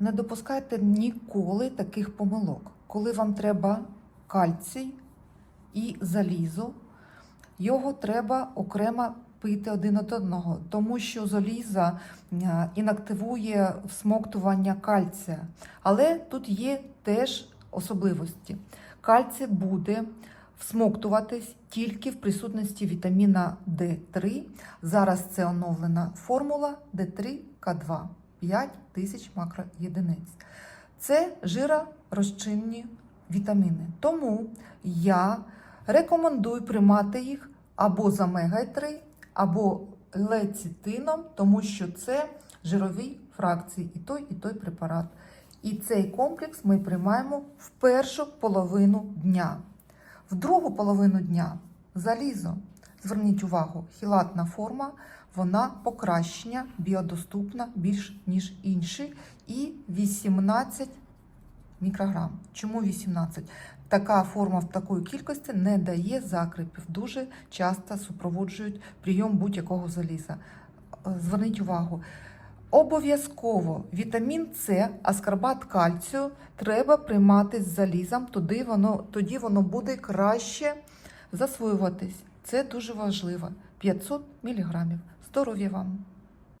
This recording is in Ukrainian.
Не допускайте ніколи таких помилок. Коли вам треба кальцій і залізо, його треба окремо пити один від одного, тому що заліза е, інактивує всмоктування кальція. Але тут є теж особливості. Кальцій буде всмоктуватись тільки в присутності вітаміна D3. Зараз це оновлена формула D3К2 5 тисяч макроєдиниць. Це жиророзчинні вітаміни. Тому я рекомендую приймати їх або з омега-3, або лецитином, тому що це жирові фракції, і той, і той препарат. І цей комплекс ми приймаємо в першу половину дня. В другу половину дня залізо. Зверніть увагу, хілатна форма, вона покращення, біодоступна більш ніж інші. І 18 мікрограм. Чому 18? Така форма в такої кількості не дає закрипів. Дуже часто супроводжують прийом будь-якого заліза. Е, Зверніть увагу. Обов'язково вітамін С, аскорбат кальцію треба приймати з залізом, тоді воно, тоді воно буде краще засвоюватись. Це дуже важливо. 500 мг. Здоров'я вам!